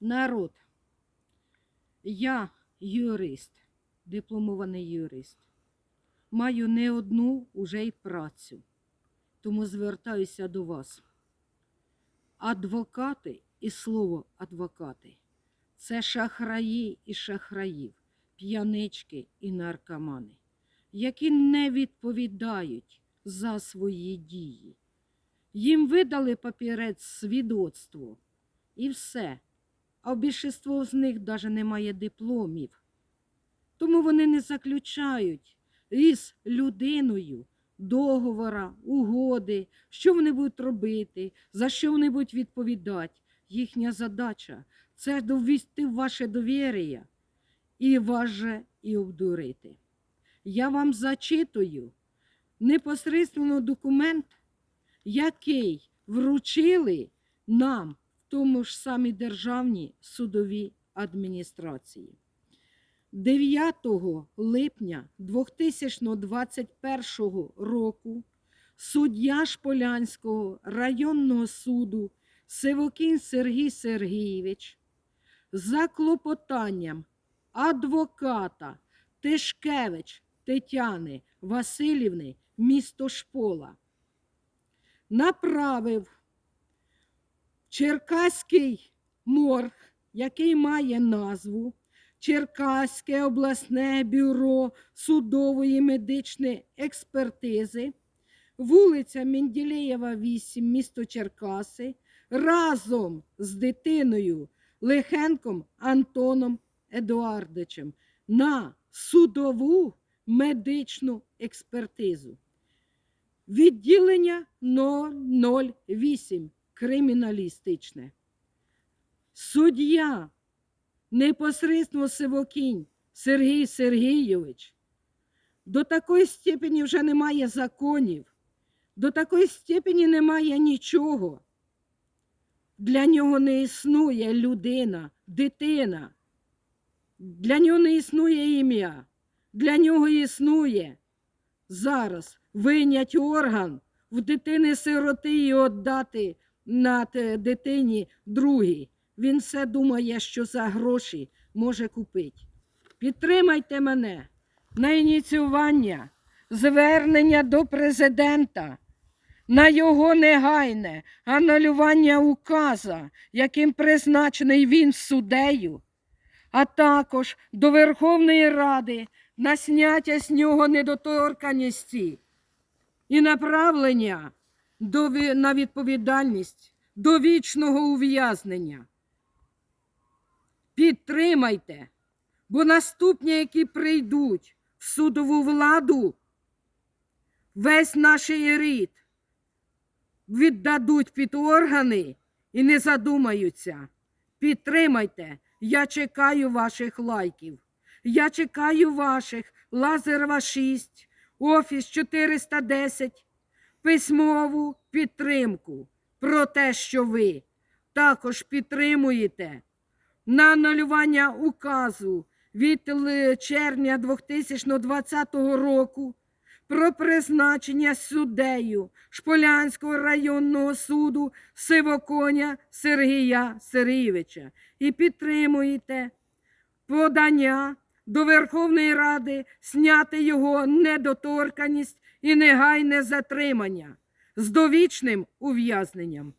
Народ, я юрист, дипломований юрист. Маю не одну уже й працю, тому звертаюся до вас. Адвокати і слово адвокати це шахраї і шахраїв, п'янички і наркомани, які не відповідають за свої дії. Їм видали папірець свідоцтво і все. А в більшинство з них навіть немає дипломів. Тому вони не заключають із людиною договора, угоди, що вони будуть робити, за що вони будуть відповідати. Їхня задача це довести ваше довір'я і вас же і обдурити. Я вам зачитую непосередньо документ, який вручили нам тому ж самій державній судовій адміністрації. 9 липня 2021 року суддя Шполянського районного суду Сивокін Сергій Сергійович за клопотанням адвоката Тишкевич Тетяни Васильівни місто Шпола направив Черкаський морг, який має назву Черкаське обласне бюро судової медичної експертизи, вулиця Менділеєва, 8, місто Черкаси, разом з дитиною Лихенком Антоном Едуардовичем на судову медичну експертизу. Відділення 008 криміналістичне. Суддя непосередньо Сивокінь Сергій Сергійович до такої степені вже немає законів, до такої степені немає нічого. Для нього не існує людина, дитина. Для нього не існує ім'я. Для нього існує зараз винять орган в дитини сироти і віддати на дитині другий. Він все думає, що за гроші може купити. Підтримайте мене на ініціювання, звернення до президента, на його негайне анулювання указа, яким призначений він суддею, а також до Верховної Ради на сняття з нього недоторканності і направлення на відповідальність до вічного ув'язнення. Підтримайте, бо наступні, які прийдуть в судову владу, весь наш рід віддадуть під органи і не задумаються. Підтримайте, я чекаю ваших лайків. Я чекаю ваших Лазерова 6, Офіс 410, письмову підтримку про те, що ви також підтримуєте на анулювання указу від червня 2020 року про призначення суддею Шполянського районного суду Сивоконя Сергія Сергійовича. І підтримуєте подання до Верховної Ради зняти його недоторканість і негайне затримання з довічним ув'язненням.